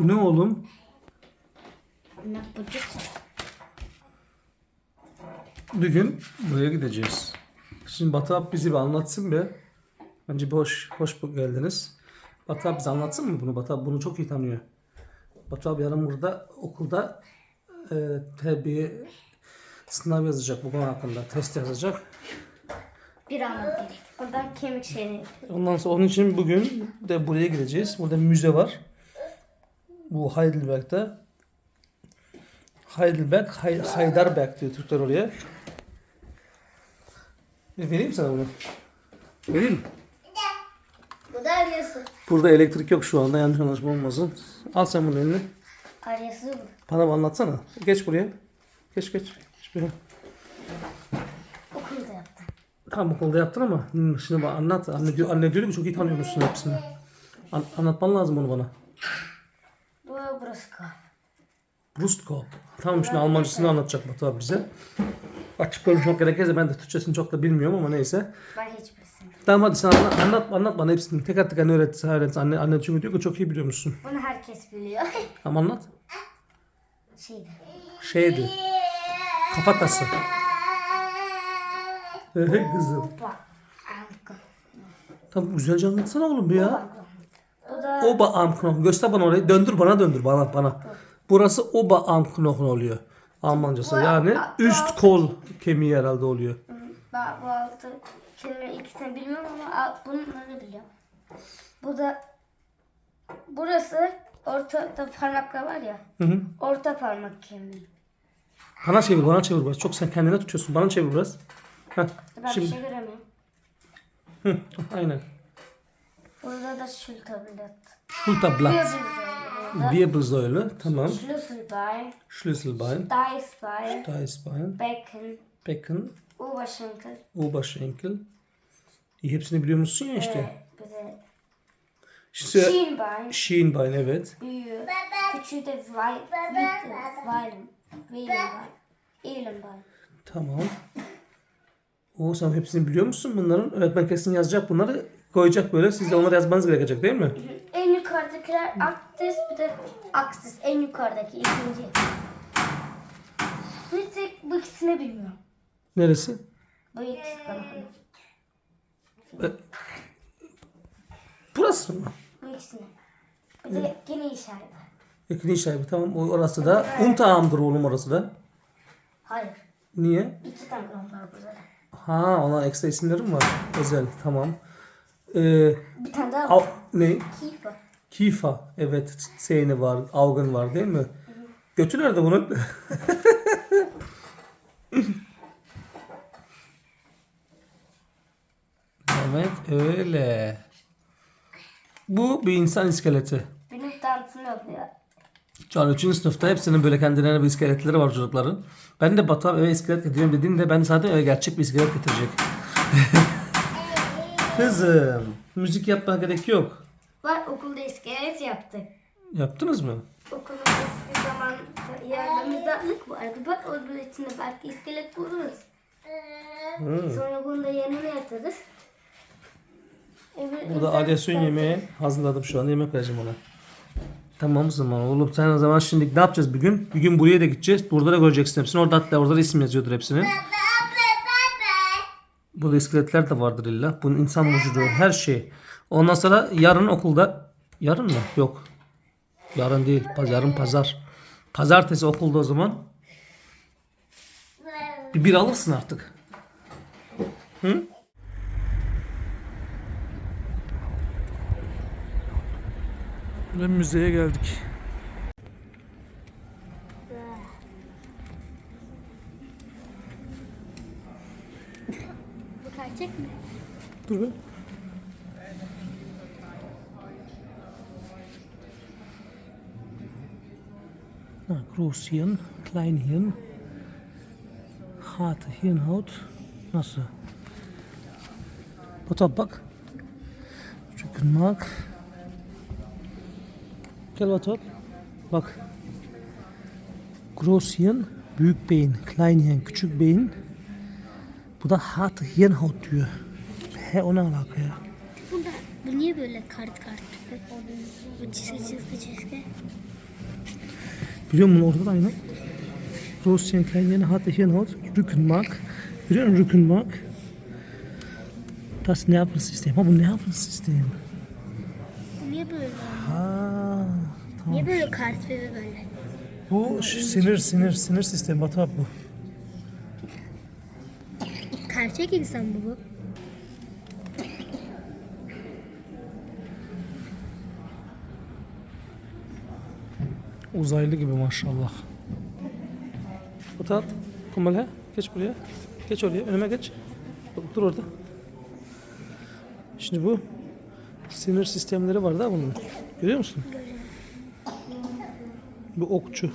Bu ne oğlum? Ne bucuk? Bir gün buraya gideceğiz. Şimdi Batı abi bizi bir anlatsın be. Bence bir hoş, hoş geldiniz. Batı abi bize anlatsın mı bunu? Batı abi bunu çok iyi tanıyor. Batı abi yarın burada okulda e, terbiye sınav yazacak bu konu hakkında. Test yazacak. Bir anlam gerek. Oradan kemik şeyini. Ondan sonra onun için bugün de buraya gideceğiz. Burada müze var. Bu Heidelberg'de. Heidelberg, Hay- Heidelberg diyor Türkler oraya. E, vereyim sana bunu. Vereyim mi? Bu da aryası. Burada elektrik yok şu anda yanlış anlaşma olmasın. Al sen bunu eline. Aryası bu. Bana bir anlatsana. Geç buraya. Geç geç. Geç buraya. Okulda yaptım. Tamam okulda yaptın ama şimdi bana anlat. Anne diyor, anne diyor ki çok iyi tanıyormuşsun hepsini. An- anlatman lazım bunu bana. Kahve. Brustkopf. Tamam şimdi Almancasını anlatacak Batu abi bize. Açık konuşmak gerekirse ben de Türkçesini çok da bilmiyorum ama neyse. Ben hiçbirisini. Tamam hadi sen anlat, anlat, anlat bana hepsini. Teker teker öğret, öğret. Anne, anne çünkü diyor ki çok iyi biliyormuşsun. Bunu herkes biliyor. Tamam anlat. Şeydi. Şeydi. Kafatası. Ehe kızım. Tamam güzelce anlatsana oğlum bir ya. Bu da Oba Armknochen. Göster bana orayı. Döndür bana döndür bana bana. Burası Oba Armknochen oluyor. Almancası. Yani üst kol kemiği herhalde oluyor. ben bu altı kelime ikisini bilmiyorum ama alt- bunları biliyorum. Bu da burası ortada parmaklar var ya. Hı hı. Orta parmak kemiği. Bana çevir, bana çevir biraz. Çok sen kendine tutuyorsun. Bana çevir biraz. Heh, Ben bir şimdi. şey göremiyorum. Hı, aynen. Burada da Schulterblatt. Schulterblatt. Wirbelsäule. Tamam. Schlüsselbein. Schlüsselbein. Steißbein. Steißbein. Becken. Becken. Oberschenkel. Oberschenkel. İyi hepsini biliyor musun ya işte. De İşte Schienbein. Schienbein evet. Büyüğü. Küçüğü de Weil- Weilen. Weilenbein. Ehlenbein. Tamam. O sen hepsini biliyor musun bunların? Öğretmen kesin yazacak bunları koyacak böyle. Siz de onları yazmanız gerekecek değil mi? En yukarıdakiler aktis bir de aksis. En yukarıdaki ikinci. Bir tek bu ikisini bilmiyorum. Neresi? Bu ikisi kanalını. Burası mı? Bu ikisini. Bir de yine işaret. Yakın işaret tamam. O orası da Unterarm'dır oğlum orası da. Hayır. Niye? İki tane var burada. Ha ona ekstra isimleri mi var? Özel tamam. Ee, Bir tane daha var. ne? Kiefer. Kifa. Evet. Seyni var. Augen var değil mi? Götü nerede bunun? evet öyle. Bu bir insan iskeleti. Benim dansını oluyor. Şu an 3. sınıfta hepsinin böyle kendilerine bir iskeletleri var çocukların. Ben de Batu abi eve iskelet getiriyorum dediğimde ben zaten eve gerçek bir iskelet getirecek. Kızım müzik yapmana gerek yok. Var okulda iskelet yaptık. Yaptınız mı? Okulun eski zaman yardımcılık vardı. Bak onun içinde belki iskelet buluruz. Sonra bunu da yanına yatarız. Öbür Burada insan- adyasyon yemeği hazırladım şu an. Yemek vereceğim ona. Tamam o zaman oğlum sen o zaman şimdi ne yapacağız bir gün? Bir gün buraya da gideceğiz. Burada da göreceksin hepsini. Orada hatta orada da isim yazıyordur hepsini. Burada iskeletler de vardır illa. Bunun insan vücudu her şey. Ondan sonra yarın okulda yarın mı? Yok. Yarın değil. Yarın pazar. Pazartesi okulda o zaman. Bir bir alırsın artık. Hı? Ve müzeye geldik. Bu gerçek mi? Dur be. Ha, Großhirn, Kleinhirn, harte Hirnhaut. Nasıl? Bota bak. Rückenmark. Gel. Bak. Großhirn, büyük beyin, Kleinhirn, küçük beyin. Bu da harte Hirnhaut diyor. He o ne alaka ya? Bu, da, bu niye böyle kart kart? Bu çizgi çizgi çizgi. Biliyor musun orada da aynı. Rusya'nın kleinen hatte hier noch Rückenmark. Biliyor musun Rückenmark? Das Nervensystem. Ha bu nervensystem. Niye böyle? Ha. Tamam. Niye böyle kart ve böyle? Bu sinir sinir sinir sistemi abi bu. Gerçek insan mı bu? Uzaylı gibi maşallah. Mal her. Geç buraya. Geç oraya. Önüme geç. Dur, dur orada. Şimdi bu sinir sistemleri var da bunun. Görüyor musun? Bu okçu.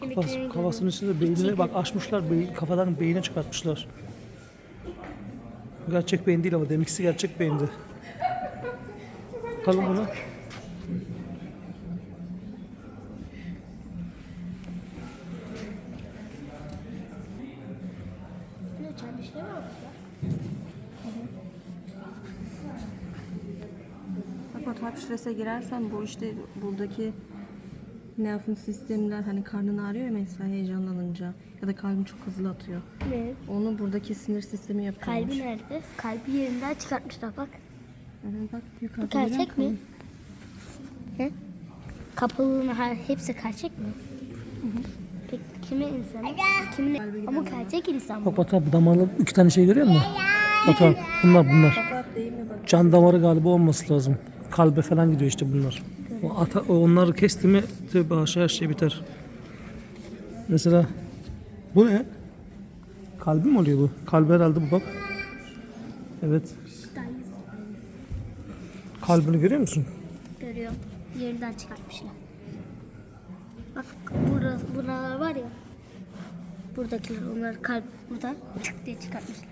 Kafası, kafasının üstünde beynini bak açmışlar. Beyin, kafadan beyine çıkartmışlar. Gerçek beyin değil ama deminkisi gerçek beyindi. Bakalım buna. Ne uçan bir şey mi olmuş ya? Bak Batuhan strese girersen bu işte buradaki nervin sistemler hani karnın ağrıyor ya mesela heyecanlanınca ya da kalbin çok hızlı atıyor. Ne? Onu buradaki sinir sistemi yapıyormuş. Kalbi nerede? Kalbi yerinden çıkartmışlar bak. Evet, bak Bu yukarıda gerçek görüyor mi? He? Kapalılığın her hepsi gerçek mi? Peki kimin insanı? Kimin? Ama gerçek insan mı? Bak Batu damarlı iki tane şey görüyor musun? Batu bunlar bunlar. Can damarı galiba olması lazım. Kalbe falan gidiyor işte bunlar. O ata, onları kesti mi tövbe aşağı her şey biter. Mesela bu ne? Kalbi mi oluyor bu? Kalbi herhalde bu bak. Evet. Kalbini görüyor musun? Görüyorum. Yerinden çıkartmışlar. Bak burada, buralar var ya. Buradakiler onlar kalp buradan çık diye çıkartmışlar.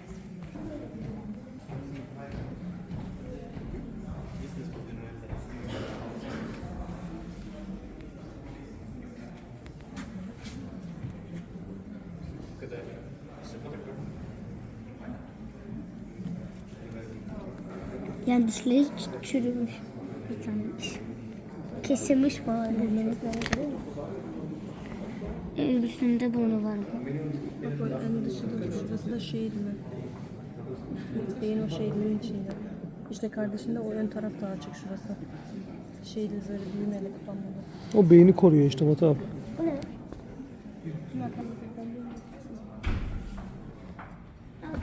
Yani dişleri çürümüş. Bir tane. Kesilmiş falan. En üstünde burnu var. Bak en dışında şurası da şehit mi? Beyin o şehidin içinde. İşte kardeşinde o ön taraf daha açık şurası. Şehidin böyle düğmeyle kapanmalı. O beyni koruyor işte Batu abi. Bu ne?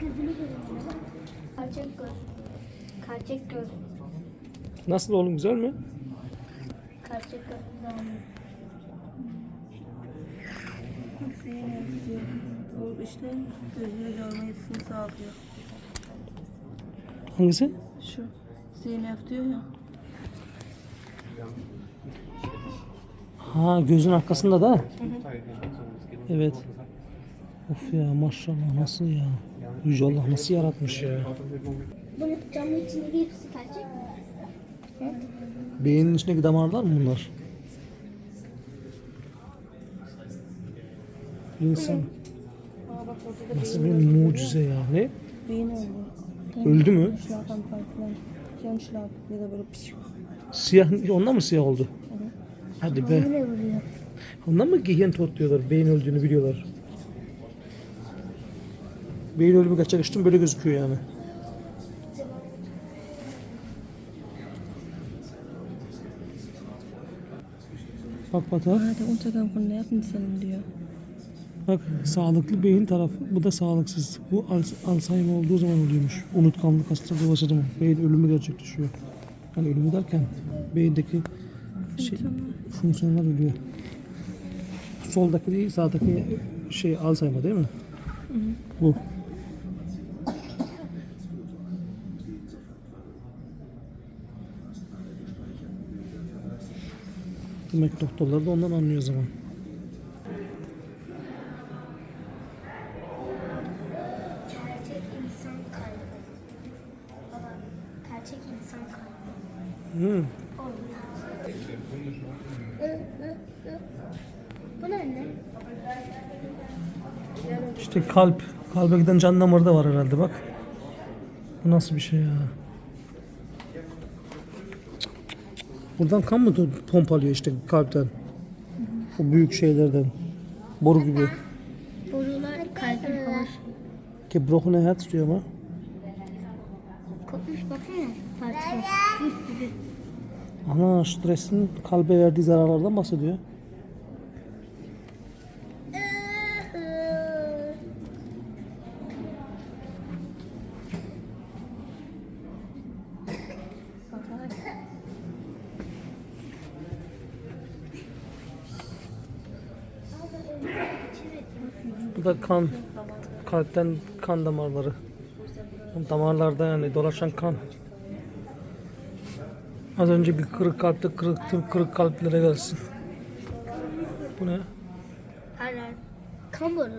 Gözünü görüyorum. Gerçek göz. Gerçek göz. Nasıl oğlum güzel mi? Gerçek göz. O işte gözünü görme yetisini sağlıyor. Hangisi? Şu CNF diyor ya. Ha gözün arkasında da. Evet. Of ya maşallah nasıl ya. Yüce Allah nasıl yaratmış ya. Bunu camın hepsi gerçek mi? Beynin içindeki damarlar mı bunlar? İnsan nasıl bir mucize ya. Ne? beyin oldu. Öldü mü? Schlaganfall falan. Hirnschlag ya da böyle pişik. Siyah, ondan mı siyah oldu? Hadi be. Ondan mı gehen tot diyorlar? Beyin öldüğünü biliyorlar. Beyin ölümü gerçekleşti böyle gözüküyor yani. Bak Batu. Aa der Untergang von Nervenzellen diyor. Bak sağlıklı beyin tarafı bu da sağlıksız. Bu Al- Alzheimer olduğu zaman oluyormuş. Unutkanlık hastalığı başladı zaman beyin ölümü gerçekleşiyor. Yani ölümü derken beyindeki şey, fonksiyonlar ölüyor. Soldaki değil sağdaki şey Alzheimer değil mi? Bu. Demek doktorlar da ondan anlıyor o zaman. Gerçek insan kalbi. Baba, gerçek insan kalbi. Bu ne anne? İşte kalp. Kalbe giden can damarı da var herhalde bak. Bu nasıl bir şey ya? Buradan kan mı pompalıyor işte kalpten? O büyük şeylerden. Boru gibi. Borular kalbin var. Gebrochene Herz diyor ama. Kopmuş baksana parça. Ana stresin kalbe verdiği zararlardan bahsediyor. Bu da kan. Kalpten kan damarları. Damarlarda yani dolaşan kan. Az önce bir kırık kalpte kırık kırık kalplere gelsin. Bu ne? Hayır. Kan boru.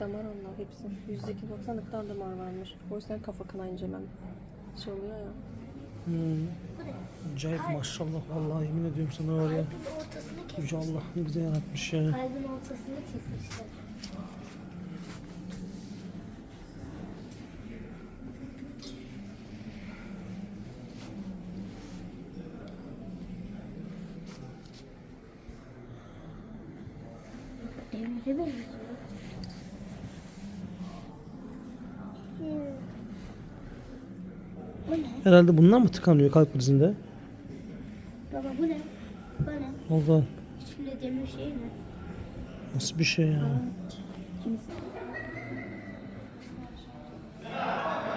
Damar onlar hepsi. Yüzdeki baksana ne kadar damar varmış. O yüzden kafa kanayınca ben şey oluyor ya. Hmm. Acayip maşallah vallahi yemin ediyorum sana var ya. Yüce Allah ne güzel yaratmış ya. Kalbin ortasını kesmişler. Demire benziyor. Bu ne? Herhalde bundan mı tıkanıyor kalp krizinde? Baba bu ne? Bu ne? Allah İçinde demir şey mi? nasıl bir şey ya.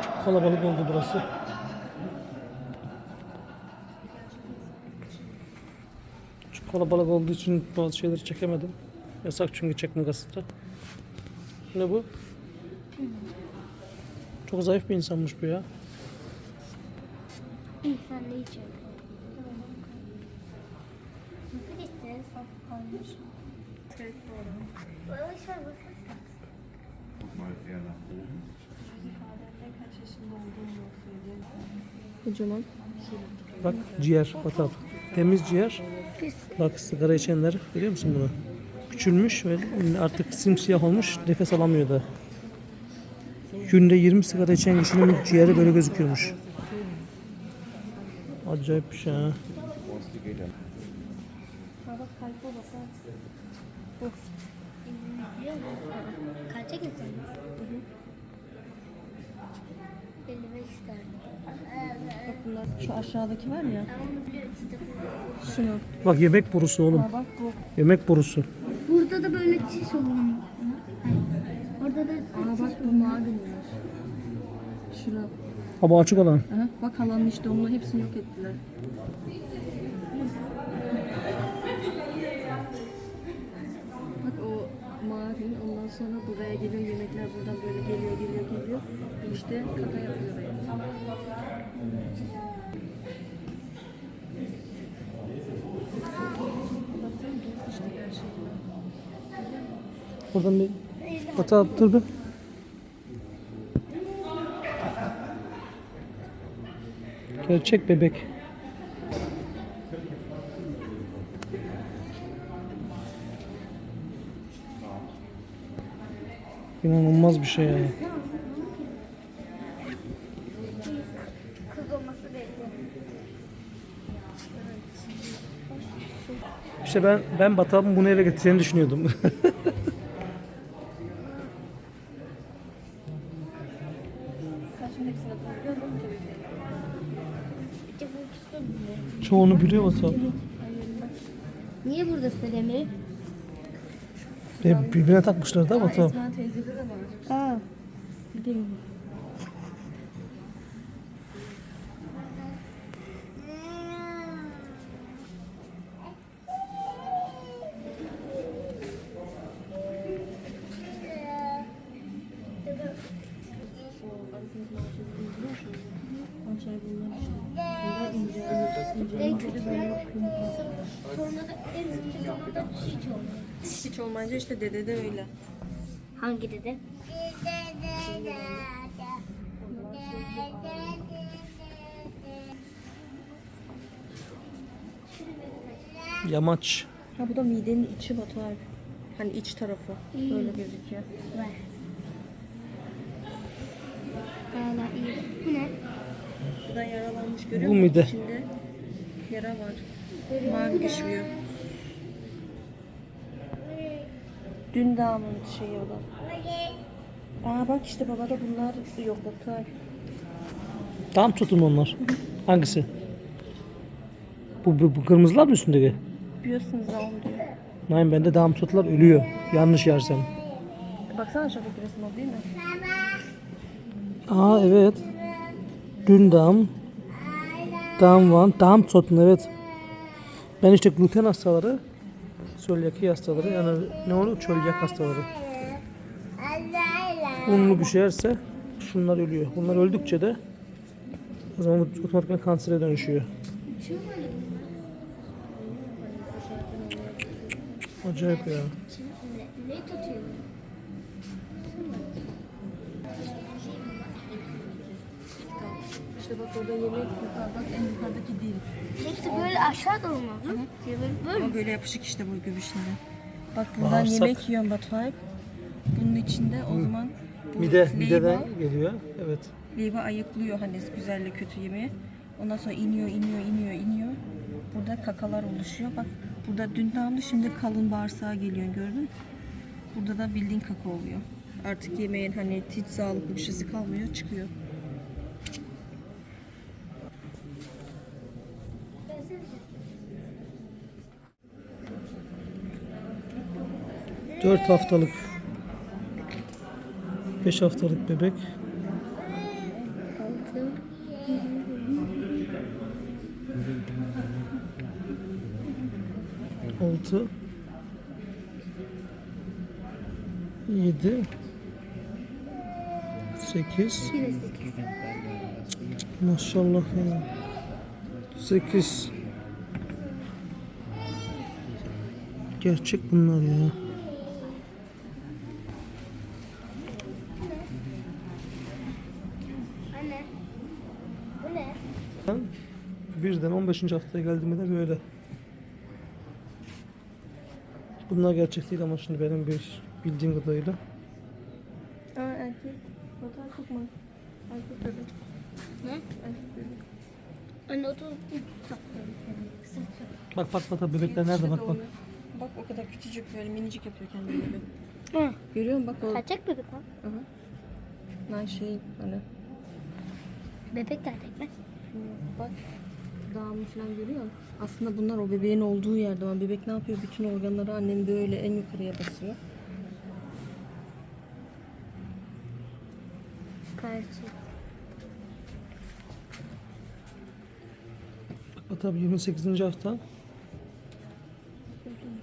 Çok kalabalık oldu burası. Çok kalabalık olduğu için bazı şeyleri çekemedim. Yasak çünkü çekme gazetede. Ne bu? Çok zayıf bir insanmış bu ya. İnsan ne içiyor? Nasıl? Kalmış. Şey. Kocaman. Bak ciğer, batap. Temiz ciğer. Bak sigara içenler görüyor musun bunu? Küçülmüş ve artık simsiyah olmuş nefes alamıyor da. Günde 20 sigara içen kişinin ciğeri böyle gözüküyormuş. Acayip bir şey ha. İsterdim. Bak bunlar şu aşağıdaki var ya. Şunu. Bak yemek borusu oğlum. Ha bak bu. Yemek borusu. Burada da böyle çiş. Hayır. Orada da Aa bak bu madenler. Şura. Ha bu açık olan. Aha, bak halanın işte onun hepsini yok ettiler. Bak o maden ondan sonra buraya geliyor yemekler buradan böyle geliyor geliyor geliyor. İşte kaka yapıyor oraya. Oradan bir batap dur Gerçek bebek. İnanılmaz bir şey ya. kız olması belli. İşte ben ben Batap'ın bunu eve getireceğini düşünüyordum. Sen şimdi hepsini biliyor musun? Bir de bu ikisi de biliyor. Çoğunu biliyor Batap. Niye burada söylemiyor? Ve birbirine takmışlar da var. Aa. Bilmiyorum. Hiç olmayınca işte dede de öyle. Hangi dedi? Yamaç. Ha bu da midenin içi Batuhan. Hani iç tarafı. Öyle gözüküyor. Var. Hala iyi. Bu ne? Bu da yaralanmış görüyor Bu musun? mide. İçinde yara var. Mavi düşüyor. Dün damın şeyi o da. Aa bak işte babada bunlar yok Batuay. Tam tutun onlar. Hangisi? Bu, bu, bu kırmızılar mı üstündeki? Biliyorsunuz da onu diyor. Nein bende dam tutlar ölüyor. Yanlış yersem. Baksana aşağıdaki resim o değil mi? Aa evet. Dün dam. Dam van. Dam tutun evet. Ben işte gluten hastaları, sölyaki hastaları yani ne olur çölyak hastaları. Unlu bir yerse şunlar ölüyor. Bunlar öldükçe de o zaman otomatikman kansere dönüşüyor. Acayip ya. Ne tutuyor? İşte bak orada yemek yukarı bak en yukarıdaki değil. Hepsi böyle aşağı doğru mu? Hı? Böyle Ama böyle yapışık işte bu göbüşünde. Bak buradan Bağırsak. yemek yiyorum Batuay. Bunun içinde o zaman bu Mide, leyva- mideden geliyor. Evet. Leyva ayıklıyor hani güzelle kötü yemeği. Ondan sonra iniyor, iniyor, iniyor, iniyor. Burada kakalar oluşuyor. Bak burada dün damlı şimdi kalın bağırsağa geliyor gördün mü? Burada da bildiğin kaka oluyor. Artık yemeğin hani hiç sağlıklı bir şeysi kalmıyor çıkıyor. Dört haftalık. Beş haftalık bebek. Altı. Yedi. Sekiz. Maşallah. Sekiz. Gerçek bunlar ya. Anne. Bu ne? Ben birden 15. haftaya geldiğimde de böyle. Bunlar gerçek değil ama şimdi benim bir bildiğim kadarıyla. Aa erkek. Çok mu? Erkek bebek. Ne? Erkek bebek. Anne otur. Bak bak bak bebekler nerede bak bak. Bak o kadar küçücük böyle minicik yapıyor kendini bebek. Hı. Görüyor musun bak o. Kaçak bebek lan. Aha. Lan şey hani Bebek gerçek mi? bak dağımı falan görüyor? Aslında bunlar o bebeğin olduğu yerde ama bebek ne yapıyor? Bütün organları annem böyle en yukarıya basıyor. Bak tabii 28. hafta.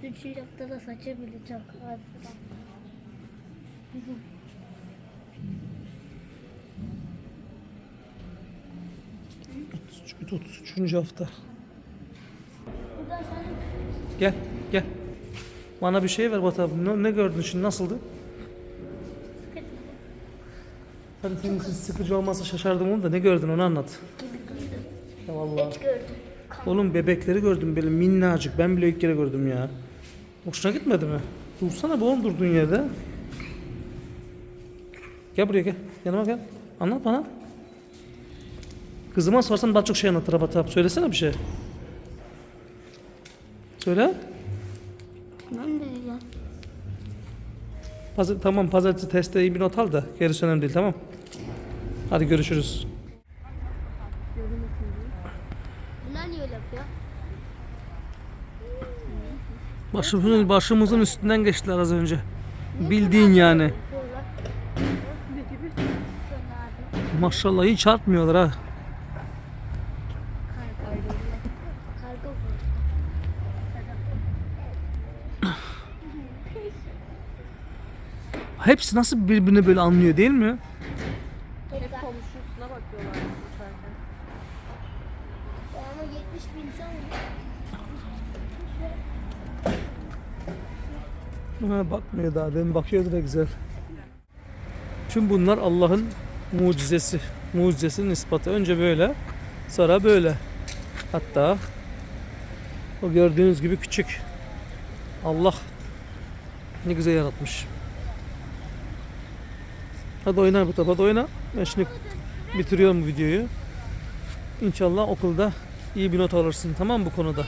Üçüncü haftada saçı bile çok Çünkü 33. hafta. Gel gel. Bana bir şey ver abi. Ne, ne gördün şimdi nasıldı? Hadi senin için sıkıcı olmazsa şaşardım onu da ne gördün onu anlat. Ya vallahi. Et gördüm. Oğlum bebekleri gördüm böyle minnacık. Ben bile ilk kere gördüm ya. Hoşuna gitmedi mi? Dursana bu oğlum durduğun yerde. Gel buraya gel. Yanıma gel. Anlat bana. Kızıma sorsan daha çok şey anlatır Abat abi. Söylesene bir şey. Söyle. De ya. Pazar, tamam pazartesi testte iyi bir not al da gerisi önemli değil tamam. Hadi görüşürüz. Bunlar niye öyle yapıyor? Başımızın, başımızın üstünden geçtiler az önce. Bildiğin yani. Maşallah hiç çarpmıyorlar ha. Hepsi nasıl birbirini böyle anlıyor değil mi? Hep komşusuna bakıyorlar uçarken. Ama 70 bin insan var. Ha, bakmıyor daha. Demin bakıyordu da güzel. Tüm bunlar Allah'ın mucizesi. Mucizesinin ispatı. Önce böyle, sonra böyle. Hatta o gördüğünüz gibi küçük. Allah ne güzel yaratmış. Hadi oyna bu tarafa hadi oyna. Ben şimdi bitiriyorum bu videoyu. İnşallah okulda iyi bir not alırsın tamam bu konuda?